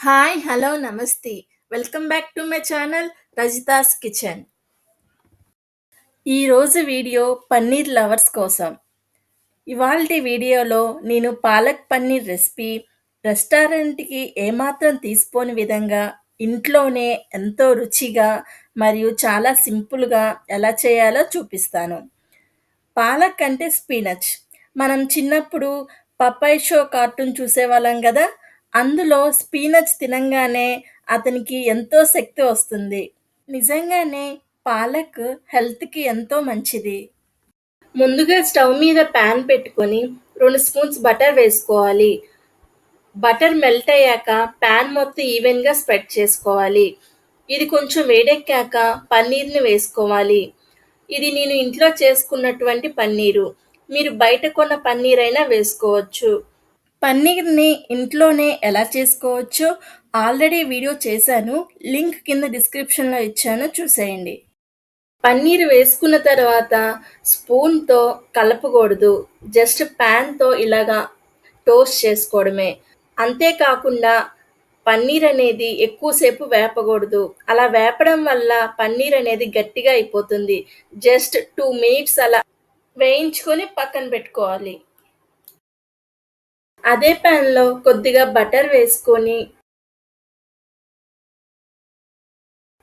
Hi! Hello! నమస్తే! Welcome back to my channel Rajitha's kitchen. ఈరోజు video paneer lovers కోసం. ఇవాల్టి వీడియోలో నేను పాలక్ పన్నీర్ రెసిపీ రెస్టారెంట్‌కి ఏమాత్రం తీసిపోని విధంగా ఇంట్లోనే ఎంతో రుచిగా మరియు చాలా సింపుల్‌గా ఎలా చేయాలో చూపిస్తాను. పాలక్ అంటే స్పినచ్. మనం చిన్నప్పుడు 'పపాయ్ షో' కార్టూన్ చూసేవాళ్ళం కదా అందులో స్పీనచ్ తినంగానే అతనికి ఎంతో శక్తి వస్తుంది. నిజంగానే పాలక్ హెల్త్‌కి ఎంతో మంచిది. ముందుగా స్టవ్ మీద పాన్ పెట్టుకొని రెండు స్పూన్స్ బటర్ వేసుకోవాలి. బటర్ మెల్ట్ అయ్యాక పాన్ మొత్తం ఈవెన్‌గా స్ప్రెడ్ చేసుకోవాలి. ఇది కొంచెం వేడెక్కాక పన్నీర్‌ని వేసుకోవాలి. ఇది నేను ఇంట్లో చేసుకున్నటువంటి పన్నీరు. మీరు బయట కొన్న పన్నీరైనా వేసుకోవచ్చు. పన్నీర్‌ని ఇంట్లోనే ఎలా చేసుకోవచ్చో ఆల్రెడీ వీడియో చేశాను. లింక్ కింద డిస్క్రిప్షన్‌లో ఇచ్చాను చూసేయండి. పన్నీర్ వేసుకున్న తర్వాత స్పూన్‌తో కలపకూడదు. జస్ట్ పాన్‌తో ఇలాగా టోస్ట్ చేసుకోవడమే. అంతేకాకుండా పన్నీర్ అనేది ఎక్కువసేపు వేపకూడదు. అలా వేపడం వల్ల పన్నీర్ అనేది గట్టిగా అయిపోతుంది. జస్ట్ టూ మినిట్స్ అలా వేయించుకొని పక్కన పెట్టుకోవాలి. అదే ప్యాన్లో కొద్దిగా బటర్ వేసుకొని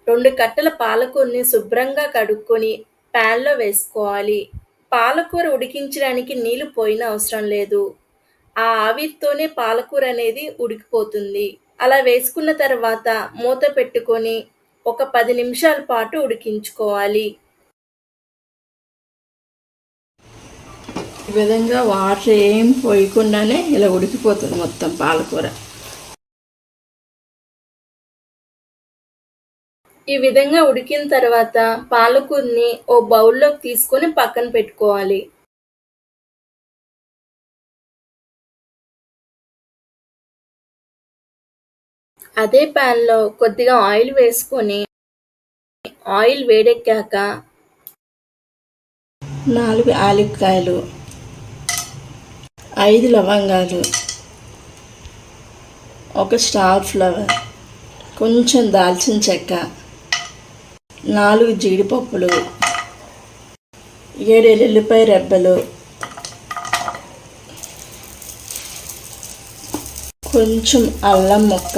రెండు కట్టల పాలకూరని శుభ్రంగా కడుక్కొని పాన్‌లో వేసుకోవాలి. పాలకూర ఉడికించడానికి నీళ్ళు పోయనవసరం లేదు. ఆ ఆవిరితోనే పాలకూర అనేది ఉడికిపోతుంది. అలా వేసుకున్న తర్వాత మూత పెట్టుకొని ఒక పది నిమిషాల పాటు ఉడికించుకోవాలి. ఈ విధంగా వాటర్ ఏం పోయకుండానే ఇలా ఉడికిపోతుంది మొత్తం పాలకూర. ఈ విధంగా ఉడికిన తర్వాత పాలకూరని ఓ బౌల్‌లోకి తీసుకొని పక్కన పెట్టుకోవాలి. అదే ప్యాన్లో కొద్దిగా ఆయిల్ వేసుకొని ఆయిల్ వేడెక్కాక నాలుగు ఆలిక్కాయలు ఐదు లవంగాలు, ఒక స్టార్ ఫ్లవర్, కొంచెం దాల్చిన చెక్క, నాలుగు జీడిపప్పులు, ఏడు ఎల్లుల్లిపాయ రెబ్బలు, కొంచెం అల్లం ముక్క.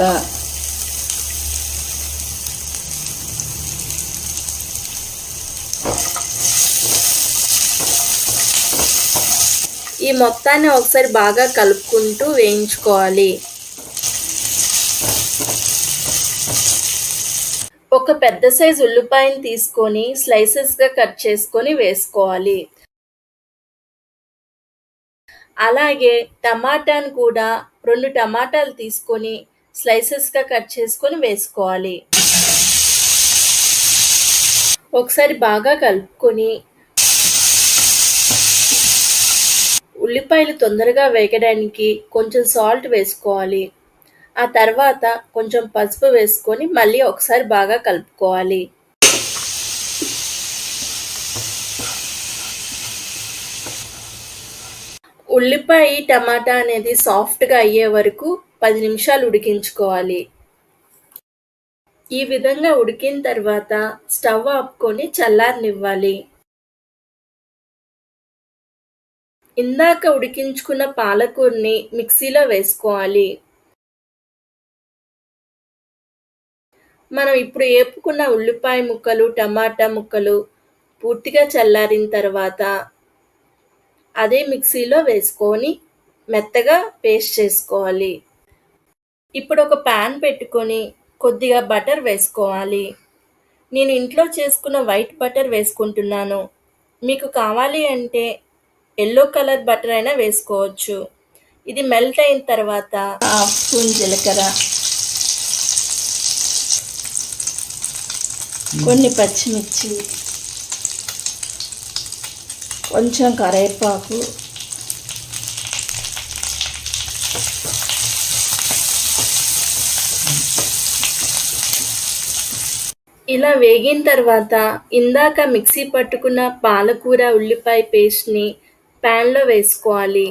ఈ మొత్తాన్ని ఒకసారి బాగా కలుపుకుంటూ వేయించుకోవాలి. ఒక పెద్ద సైజు ఉల్లిపాయని తీసుకొని స్లైసెస్‌గా కట్ చేసుకొని వేసుకోవాలి. అలాగే టమాటాను కూడా రెండు టమాటాలు తీసుకొని స్లైసెస్‌గా కట్ చేసుకొని వేసుకోవాలి. ఒకసారి బాగా కలుపుకొని ఉల్లిపాయలు తొందరగా వేగడానికి కొంచెం సాల్ట్ వేసుకోవాలి. ఆ తర్వాత కొంచెం పసుపు వేసుకొని మళ్ళీ ఒకసారి బాగా కలుపుకోవాలి. ఉల్లిపాయ, టమాటా అనేది సాఫ్ట్‌గా అయ్యే వరకు పది నిమిషాలు ఉడికించుకోవాలి. ఈ విధంగా ఉడికిన తర్వాత స్టవ్ ఆపుకొని చల్లారనివ్వాలి. ఇందాక ఉడికించుకున్న పాలకూరని మిక్సీలో వేసుకోవాలి. మనం ఇప్పుడు ఏపుకున్న ఉల్లిపాయ ముక్కలు, టమాటా ముక్కలు పూర్తిగా చల్లారిన తర్వాత అదే మిక్సీలో వేసుకొని మెత్తగా పేస్ట్ చేసుకోవాలి. ఇప్పుడు ఒక పాన్ పెట్టుకొని కొద్దిగా బటర్ వేసుకోవాలి. నేను ఇంట్లో చేసుకున్న వైట్ బటర్ వేసుకుంటున్నాను. మీకు కావాలి అంటే ఎల్లో కలర్ బటర్ అయినా వేసుకోవచ్చు. ఇది మెల్ట్ అయిన తర్వాత హాఫ్ స్పూన్ జీలకర్ర, కొన్ని పచ్చిమిర్చి, కొంచెం కరివేపాకు. ఇలా వేగిన తర్వాత ఇందాక మిక్సీ పట్టుకున్న పాలకూర, ఉల్లిపాయ పేస్ట్‌ని పాన్‌లో వేసుకోవాలి.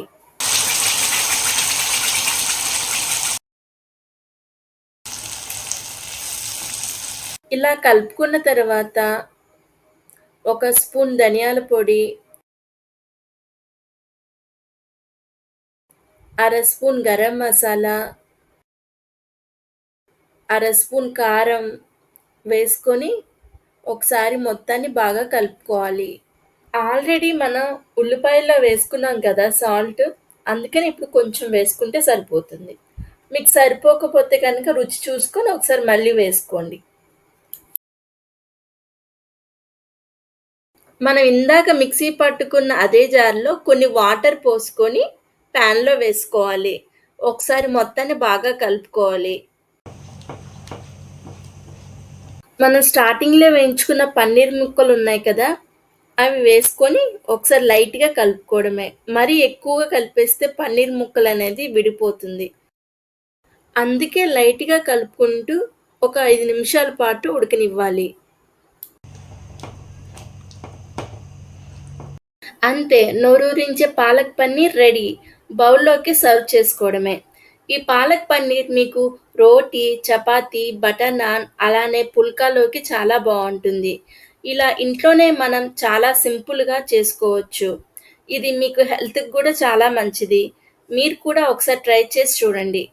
ఇలా కలుపుకున్న తర్వాత ఒక స్పూన్ ధనియాల పొడి అర స్పూన్ గరం మసాలా అర స్పూన్ కారం వేసుకొని ఒకసారి మొత్తాన్ని బాగా కలుపుకోవాలి ఆల్రెడీ మనం ఉల్లిపాయల్లో వేసుకున్నాం కదా సాల్ట్ అందుకని ఇప్పుడు కొంచెం వేసుకుంటే సరిపోతుంది. మీకు సరిపోకపోతే కనుక రుచి చూసుకొని ఒకసారి మళ్ళీ వేసుకోండి. మనం ఇందాక మిక్సీ పట్టుకున్న అదే జార్లో కొన్ని వాటర్ పోసుకొని ప్యాన్లో వేసుకోవాలి. ఒకసారి మొత్తాన్ని బాగా కలుపుకోవాలి. మనం స్టార్టింగ్లో వేయించుకున్న పన్నీర్ ముక్కలు ఉన్నాయి కదా అవి వేసుకొని ఒకసారి లైట్గా కలుపుకోవడమే. మరీ ఎక్కువగా కలిపేస్తే పన్నీర్ ముక్కలు అనేది విడిపోతుంది. అందుకే లైట్గా కలుపుకుంటూ ఒక ఐదు నిమిషాల పాటు ఉడకనివ్వాలి. అంతే నోరూరించే పాలక్ పన్నీర్ రెడీ బౌల్లోకి సర్వ్ చేసుకోవడమే. ఈ పాలక్ పన్నీర్ మీకు రోటీ చపాతీ బటర్ నాన్ అలానే పుల్కాలోకి చాలా బాగుంటుంది. ఇలా ఇంట్లోనే మనం చాలా సింపుల్గా చేసుకోవచ్చు. ఇది మీకు హెల్త్కి కూడా చాలా మంచిది. మీరు కూడా ఒకసారి ట్రై చేసి చూడండి.